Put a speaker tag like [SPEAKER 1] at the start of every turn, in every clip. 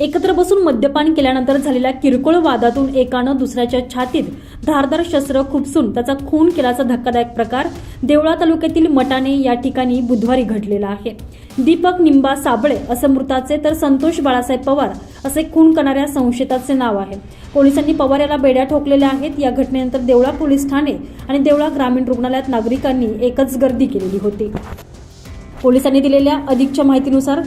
[SPEAKER 1] एकत्र बसून मद्यपान केल्यानंतर झालेल्या किरकोळ वादातून एकानं दुसऱ्याच्या छातीत धारदार शस्त्र खुपसून त्याचा खून केल्याचा धक्कादायक प्रकार देवळा तालुक्यातील मटाणे या ठिकाणी बुधवारी घडलेला आहे. दीपक निंबा साबळे असं मृताचे तर संतोष बाळासाहेब पवार असे खून करणाऱ्या संशयिताचे नाव आहे. पोलिसांनी पवार याला बेड्या ठोकलेल्या आहेत. या घटनेनंतर देवळा पोलीस ठाणे आणि देवळा ग्रामीण रुग्णालयात नागरिकांनी एकच गर्दी केलेली होती. पोलिसांनी दिलेल्या अधिकच्या माहितीनुसार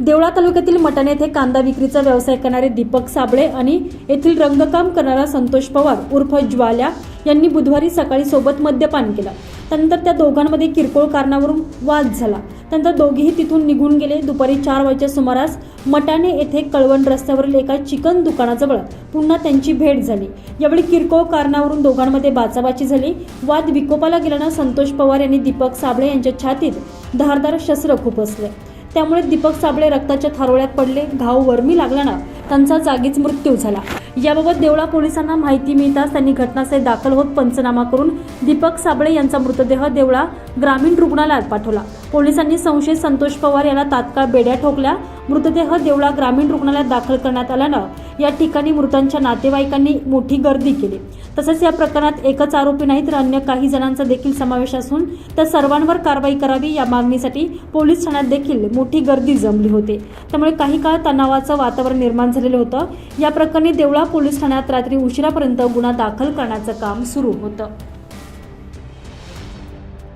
[SPEAKER 1] देवळा तालुक्यातील मटण येथे कांदा विक्रीचा व्यवसाय करणारे दीपक साबळे आणि येथील रंगकाम करणारा संतोष पवार उर्फ ज्वाल्या यांनी बुधवारी सकाळी सोबत मद्यपान केलं. त्यानंतर त्या दोघांमध्ये किरकोळ कारणावरून वाद झाला. त्यानंतर दोघेही तिथून निघून गेले. दुपारी चार वाजेच्या सुमारास मटाणे येथे कळवण रस्त्यावरील एका चिकन दुकानाजवळ पुन्हा त्यांची भेट झाली. यावेळी किरकोळ कारणावरून दोघांमध्ये बाचाबाची झाली. वाद विकोपाला गेल्यानं संतोष पवार यांनी दीपक साबळे यांच्या छातीत धारदार शस्त्र खुपसले. त्यामुळे दीपक साबळे रक्ताच्या थारोळ्यात पडले घाव वर्मी लागल्यानं त्यांचा जागीच मृत्यू झाला. याबाबत देवळा पोलिसांना माहिती मिळताच त्यांनी घटनास्थळी दाखल होत पंचनामा करून दीपक साबळे यांचा मृतदेह देवळा ग्रामीण रुग्णालयात पाठवला. पोलिसांनी संशयित संतोष पवार याला तात्काळ बेड्या ठोकल्या. मृतदेह देवळा ग्रामीण रुग्णालयात दाखल करण्यात आल्यानं या ठिकाणी मृतांच्या नातेवाईकांनी मोठी गर्दी केली. तसंच या प्रकरणात एकच आरोपी नाही तर अन्य काही जणांचा देखील समावेश असून त्या सर्वांवर कारवाई करावी या मागणीसाठी पोलीस ठाण्यात देखील मोठी गर्दी जमली होती. त्यामुळे काही काळ तणावाचं वातावरण निर्माण झालेलं होतं. या प्रकरणी देवळा पोलीस ठाण्यात रात्री उशिरापर्यंत गुन्हा दाखल करण्याचं काम सुरू होतं.